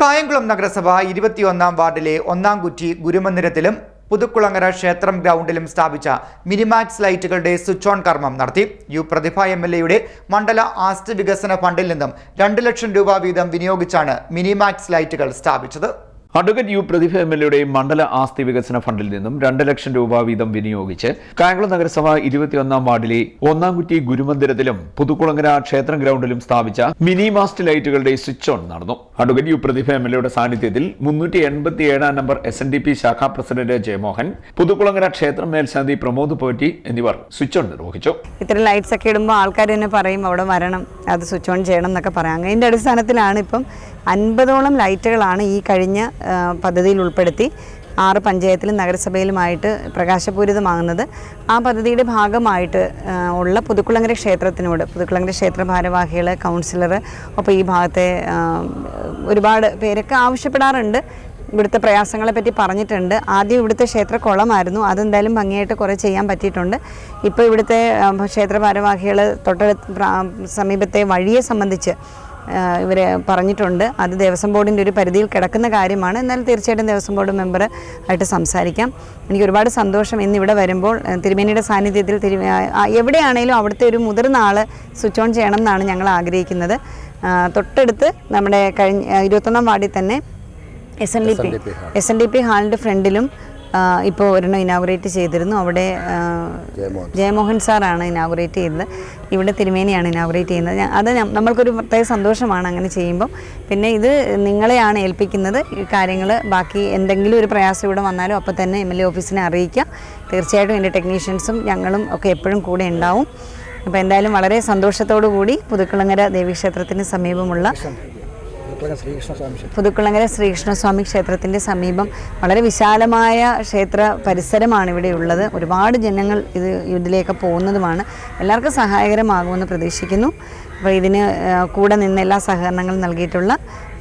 കായംകുളം നഗരസഭ ഇരുപത്തിയൊന്നാം വാർഡിലെ ഒന്നാം കുറ്റി ഗുരുമന്ദിരത്തിലും പുതുക്കുളങ്ങര ക്ഷേത്രം ഗ്രൗണ്ടിലും സ്ഥാപിച്ച മിനിമാക്സ് ലൈറ്റുകളുടെ സ്വിച്ച് ഓൺ കർമ്മം നടത്തി. യു പ്രതിഭ എം എൽ എയുടെ മണ്ഡല ആസ്തി വികസന ഫണ്ടിൽ നിന്നും രണ്ട് ലക്ഷം രൂപ വീതം വിനിയോഗിച്ചാണ് മിനിമാക്സ് ലൈറ്റുകൾ സ്ഥാപിച്ചത്. Advocate U Prathibha M L എയുടെ മണ്ഡല ആസ്തി വികസന ഫണ്ടിൽ നിന്നും രണ്ട് ലക്ഷം രൂപ വീതം വിനിയോഗിച്ച് കായംകുളം നഗരസഭ ഇരുപത്തിയൊന്നാം വാർഡിലെ ഒന്നാംകുറ്റി ഗുരുമന്ദിരത്തിലും പുതുക്കുളങ്ങര ക്ഷേത്രം ഗ്രൗണ്ടിലും സ്ഥാപിച്ച മിനി മാസ്റ്റ് ലൈറ്റുകളുടെ സ്വിച്ച് ഓൺ നടന്നു. Advocate U Prathibha M L എയുടെ സാന്നിധ്യത്തിൽ മുന്നൂറ്റി എൺപത്തി number S N D P ശാഖാ പ്രസിഡന്റ് ജയമോഹൻ പുതുക്കുളങ്ങര ക്ഷേത്രം മേൽശാന്തി പ്രമോദ് പോറ്റി എന്നിവർ സ്വിച്ച് ഓൺ നിർവഹിച്ചു. ഇത്തരം ലൈറ്റ്സ് ഒക്കെ ഇടുമ്പോൾ ആൾക്കാർ തന്നെ പറയും അവിടെ വരണം അത് സ്വിച്ച് ഓൺ ചെയ്യണം എന്നൊക്കെ പറയാം. അതിന്റെ അടിസ്ഥാനത്തിലാണ് ഇപ്പം അൻപതോളം ലൈറ്റുകളാണ് ഈ കഴിഞ്ഞ പദ്ധതിയിൽ ഉൾപ്പെടുത്തി ആറ് പഞ്ചായത്തിലും നഗരസഭയിലുമായിട്ട് പ്രകാശപൂരിതമാകുന്നത്. ആ പദ്ധതിയുടെ ഭാഗമായിട്ട് ഉള്ള പുതുക്കുളങ്ങര ക്ഷേത്രത്തിനോട് പുതുക്കുളങ്ങര ക്ഷേത്ര ഭാരവാഹികൾ കൗൺസിലർ ഒപ്പം ഈ ഭാഗത്തെ ഒരുപാട് പേരൊക്കെ ആവശ്യപ്പെടാറുണ്ട്. ഇവിടുത്തെ പ്രയാസങ്ങളെ പറ്റി പറഞ്ഞിട്ടുണ്ട്. ആദ്യം ഇവിടുത്തെ ക്ഷേത്ര കുളമായിരുന്നു അതെന്തായാലും ഭംഗിയായിട്ട് കുറേ ചെയ്യാൻ പറ്റിയിട്ടുണ്ട്. ഇപ്പോൾ ഇവിടുത്തെ ക്ഷേത്ര ഭാരവാഹികൾ തൊട്ടടുത്ത് സമീപത്തെ വഴിയെ സംബന്ധിച്ച് ഇവർ പറഞ്ഞിട്ടുണ്ട്. അത് ദേവസ്വം ബോർഡിന്റെ ഒരു പരിധിയിൽ കിടക്കുന്ന കാര്യമാണ്. എന്നാൽ തീർച്ചയായിട്ടും ദേവസ്വം ബോർഡ് മെമ്പർ ആയിട്ട് സംസാരിക്കാം. എനിക്ക് ഒരുപാട് സന്തോഷം ഇന്നിവിടെ വരുമ്പോൾ തിരുമേനിയുടെ സാന്നിധ്യത്തിൽ തിരു എവിടെയാണെങ്കിലും എവിടെയാണേലും അവിടുത്തെ ഒരു മുതിർന്ന ആൾ സ്വിച്ച് ഓൺ ചെയ്യണം എന്നാണ് ഞങ്ങൾ ആഗ്രഹിക്കുന്നത്. തൊട്ടടുത്ത് നമ്മുടെ കഴിഞ്ഞ ഇരുപത്തൊന്നാം വാർഡിൽ തന്നെ S N D P S N D P ഹാളിന്റെ ഫ്രണ്ടിലും ഇപ്പോൾ ഒരെണ്ണം ഇനാഗുറേറ്റ് ചെയ്തിരുന്നു. അവിടെ ജയമോഹൻ സാറാണ് ഇനാഗുറേറ്റ് ചെയ്യുന്നത് ഇവിടെ തിരുമേനിയാണ് ഇനാഗുറേറ്റ് ചെയ്യുന്നത്. അത് നമ്മൾക്കൊരു പ്രത്യേക സന്തോഷമാണ് അങ്ങനെ ചെയ്യുമ്പം. പിന്നെ ഇത് നിങ്ങളെയാണ് ഏൽപ്പിക്കുന്നത്. ഈ കാര്യങ്ങൾ ബാക്കി എന്തെങ്കിലും ഒരു പ്രയാസം ഇവിടെ വന്നാലും അപ്പോൾ തന്നെ എം എൽ എ ഓഫീസിനെ അറിയിക്കാം. തീർച്ചയായിട്ടും എന്റെ ടെക്നീഷ്യൻസും ഞങ്ങളും ഒക്കെ എപ്പോഴും കൂടെ ഉണ്ടാവും. അപ്പോൾ എന്തായാലും വളരെ സന്തോഷത്തോടു കൂടി പുതുക്കുളങ്ങര ദേവീക്ഷേത്രത്തിന് സമീപമുള്ള പുതുക്കുളങ്ങര ശ്രീകൃഷ്ണസ്വാമി ക്ഷേത്രത്തിന്റെ സമീപം വളരെ വിശാലമായ ക്ഷേത്ര പരിസരമാണ് ഇവിടെ ഉള്ളത്. ഒരുപാട് ജനങ്ങൾ ഇത് ഇതിലേക്ക് പോകുന്നതുമാണ്. എല്ലാവർക്കും സഹായകരമാകുമെന്ന് പ്രതീക്ഷിക്കുന്നു. അപ്പോൾ ഇതിന് കൂടെ നിന്ന് എല്ലാ സഹകരണങ്ങളും നൽകിയിട്ടുള്ള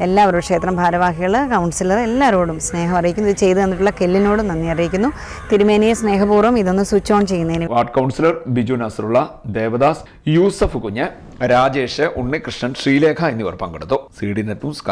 എല്ലാവരും ക്ഷേത്രം ഭാരവാഹികൾ കൗൺസിലർ എല്ലാവരോടും സ്നേഹം അറിയിക്കുന്നു. ഇത് ചെയ്തു തന്നിട്ടുള്ള കെല്ലിനോടും നന്ദി അറിയിക്കുന്നു. തിരുമേനിയെ സ്നേഹപൂർവം ഇതൊന്ന് സ്വിച്ച് ഓൺ ചെയ്യുന്നതിന് വാർഡ് കൗൺസിലർ ബിജു നസറുള്ള ദേവദാസ് യൂസഫ് കുഞ്ഞ് രാജേഷ് ഉണ്ണികൃഷ്ണൻ ശ്രീലേഖ എന്നിവർ പങ്കെടുത്തു. C D net news